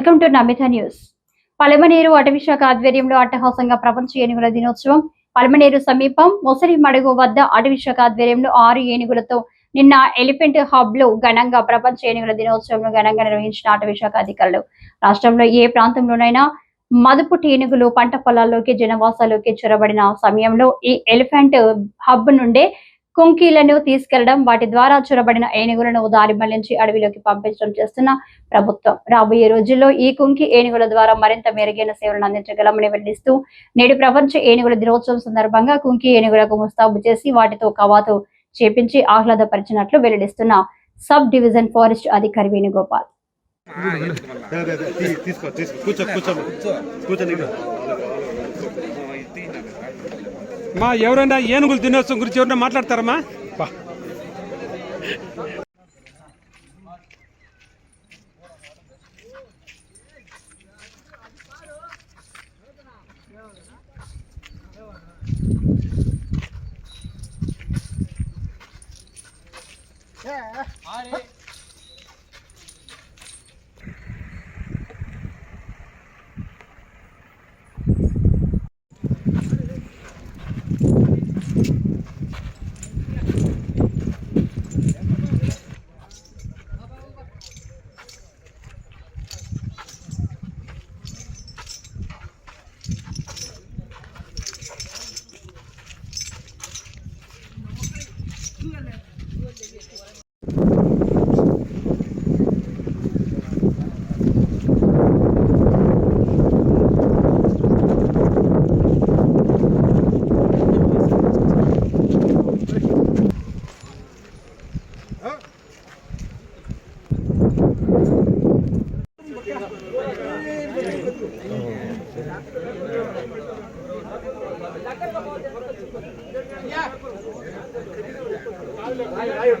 Welcome to Namitha news. Palamaneru అటవీ శాఖ ఆధ్వర్యంలో అట్టహాసంగా ప్రపంచ ఏనుగుల దినోత్సవం. పలమనేరు సమీపం మొసలి మడుగు వద్ద అటవీ శాఖ ఆధ్వర్యంలో ఆరు ఏనుగులతో నిన్న ఎలిఫెంట్ హబ్లో ఘనంగా ప్రపంచ ఏనుగుల దినోత్సవం ఘనంగా నిర్వహించిన అటవీ శాఖ అధికారులు. రాష్ట్రంలో ఏ ప్రాంతంలోనైనా మదుపు ఏనుగులు పంట పొలాల్లోకి జనవాసాల్లోకి చొరబడిన సమయంలో ఈ ఎలిఫెంట్ హబ్ నుండే కుంకీలను తీసుకెళ్ళడం వాటి ద్వారా చొరబడిన ఏనుగులను దారి మళ్ళించి అడవిలోకి పంపించడం చేస్తున్న ప్రభుత్వం. రాబోయే రోజుల్లో ఈ కుంకి ఏనుగుల ద్వారా మరింత మెరుగైన సేవలను అందించగలమని వెల్లడిస్తూ నేడు ప్రపంచ ఏనుగుల దినోత్సవం సందర్భంగా కుంకి ఏనుగులకు ముస్తాబు చేసి వాటితో కవాతు చేపించి ఆహ్లాదపరిచినట్లు వెల్లడిస్తున్న సబ్ డివిజన్ ఫారెస్ట్ అధికారి వేణుగోపాల్. మా ఎవరైనా ఏనుగుల దినోత్సవం గురించి ఎవరైనా మాట్లాడతారమ్మా ಮಹಿಳೆ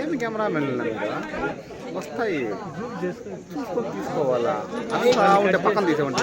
ఏమి కెమెరామెన్ కదా వస్తాయి. చూసుకొని తీసుకోవాలా? అంతా ఉంటే పక్కన తీసేవంటే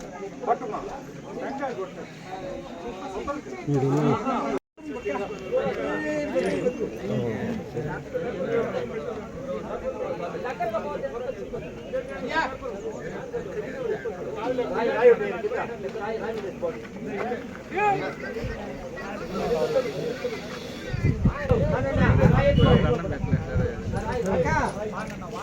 పోయలేకపోతాయి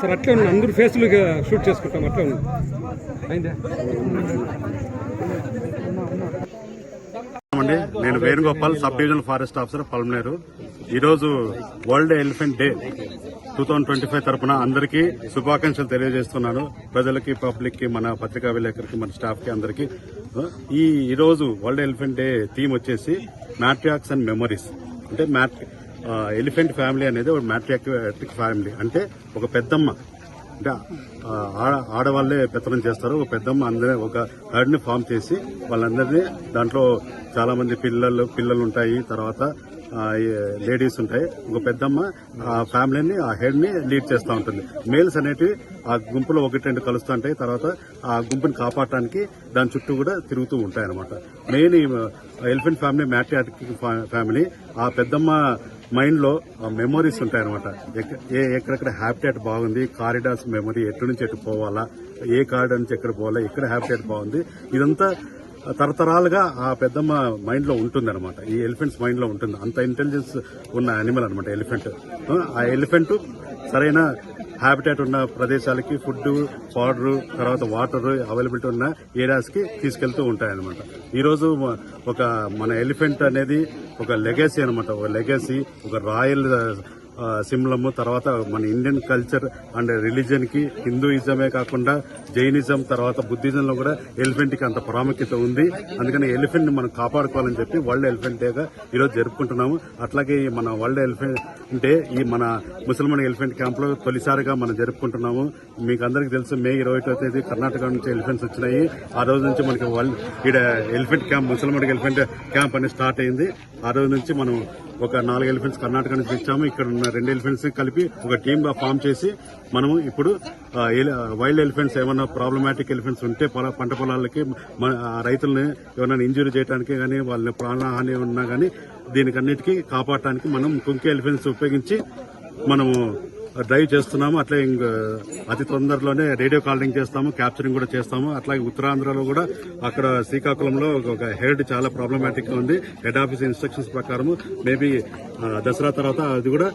సార్ అట్లే ఉంది. అందరూ ఫేస్లు షూట్ చేసుకుంటాం అట్లే ఉంది. అయిందా? అండి నేను Venugopal sub divisional forest officer Palamaneru. ఈరోజు world elephant day two thousand twenty five తరఫున అందరికీ శుభాకాంక్షలు తెలియజేస్తున్నాను. ప్రజలకి పబ్లిక్కి మన పత్రికా విలేకరికి మన స్టాఫ్కి అందరికీ ఈ ఈరోజు వరల్డ్ ఎలిఫెంట్ డే థీమ్ వచ్చేసి మ్యాట్రియాక్స్ అండ్ మెమరీస్. అంటే మ్యాట్ ఎలిఫెంట్ ఫ్యామిలీ అనేది ఒక మ్యాట్రియాట్రిక్ ఫ్యామిలీ. అంటే ఒక పెద్దమ్మ. అంటే ఆడ- ఆడవాళ్ళే పెత్తనం చేస్తారు. ఒక పెద్దమ్మ అందరి ఒక హర్డ్ని ఫామ్ చేసి వాళ్ళందరినీ దాంట్లో చాలా మంది పిల్లలు పిల్లలు ఉంటాయి తర్వాత లేడీస్ ఉంటాయి. ఒక పెద్దమ్మ ఆ ఫ్యామిలీని ఆ హెడ్ని లీడ్ చేస్తూ ఉంటుంది. మేల్స్ అనేటివి ఆ గుంపులో ఒకటి రెండు కలుస్తూ ఉంటాయి. తర్వాత ఆ గుంపుని కాపాడటానికి దాని చుట్టూ కూడా తిరుగుతూ ఉంటాయి అనమాట main elephant family matriarchal family ఆ పెద్దమ్మ మైండ్లో మెమరీస్ ఉంటాయి ఏ ఎక్కడెక్కడ హ్యాబిటేట్ బాగుంది కారిడార్స్ మెమరీ ఎటు నుంచి ఎటు పోవాలా ఏ కారిడార్ నుంచి ఎక్కడ పోవాలా ఎక్కడ హ్యాబిటేట్ బాగుంది ఇదంతా తరతరాలుగా ఆ పెద్దమ్మ మైండ్లో ఉంటుంది అనమాట ఈ ఎలిఫెంట్స్ మైండ్లో ఉంటుంది. అంత ఇంటెలిజెన్స్ ఉన్న యానిమల్ అనమాట ఎలిఫెంట్. ఆ ఎలిఫెంట్ సరైన హ్యాబిటేట్ ఉన్న ప్రదేశాలకి ఫుడ్ పౌడర్ తర్వాత వాటర్ అవైలబిలిటీ ఉన్న ఏరియాస్కి తీసుకెళ్తూ ఉంటాయన్నమాట. ఈరోజు ఈ రోజు ఒక మన ఎలిఫెంట్ అనేది ఒక లెగసీ అనమాట ఒక లెగసీ ఒక రాయల్ సింబలము తర్వాత మన ఇండియన్ కల్చర్ అండ్ రిలీజియన్కి హిందూయిజమే కాకుండా జైనిజం తర్వాత బుద్ధిజం లో కూడా ఎలిఫెంట్కి అంత ప్రాముఖ్యత ఉంది. అందుకని ఎలిఫెంట్ని మనం కాపాడుకోవాలని చెప్పి వరల్డ్ ఎలిఫెంట్ డేగా ఈరోజు జరుపుకుంటున్నాము. అట్లాగే ఈ మన వరల్డ్ ఎలిఫెంట్ డే ఈ మన ముసల్మాన్ ఎలిఫెంట్ క్యాంప్లో తొలిసారిగా మనం జరుపుకుంటున్నాము. మీకు అందరికీ తెలుసు మే ఇరవై తేదీ కర్ణాటక నుంచి ఎలిఫెంట్స్ వచ్చినాయి. ఆ రోజు నుంచి మనకి వరల్డ్ ఈడ ఎలిఫెంట్ క్యాంప్ ముసల్మాన్ ఎలిఫెంట్ క్యాంప్ అనేది స్టార్ట్ అయింది. ఆ రోజు నుంచి మనం ఒక నాలుగు ఎలిఫెంట్స్ కర్ణాటక నుంచి తెచ్చాము. ఇక్కడ ఉన్న రెండు ఎలిఫెంట్స్ కలిపి ఒక టీమ్గా ఫామ్ చేసి మనము ఇప్పుడు వైల్డ్ ఎలిఫెంట్స్ ఏమైనా ప్రాబ్లమాటిక్ ఎలిఫెంట్స్ ఉంటే పంట పొలాలకి మన ఏమైనా ఇంజురీ చేయడానికి కానీ వాళ్ళని ప్రాణహాని ఉన్నా కానీ దీనికన్నిటికీ కాపాడటానికి మనం కుంకి ఎలిఫెంట్స్ ఉపయోగించి మనము డ్రైవ్ చేస్తున్నాము అట్లే అతి తొందరలోనే రేడియో కాలింగ్ చేస్తాము క్యాప్చరింగ్ కూడా చేస్తాము. అట్లాగే ఉత్తరాంధ్రలో కూడా అక్కడ శ్రీకాకుళంలో ఒక హెడ్ చాలా ప్రాబ్లమాటిక్గా ఉంది. హెడ్ ఆఫీస్ ఇన్స్ట్రక్షన్స్ ప్రకారం మేబీ దసరా తర్వాత అది కూడా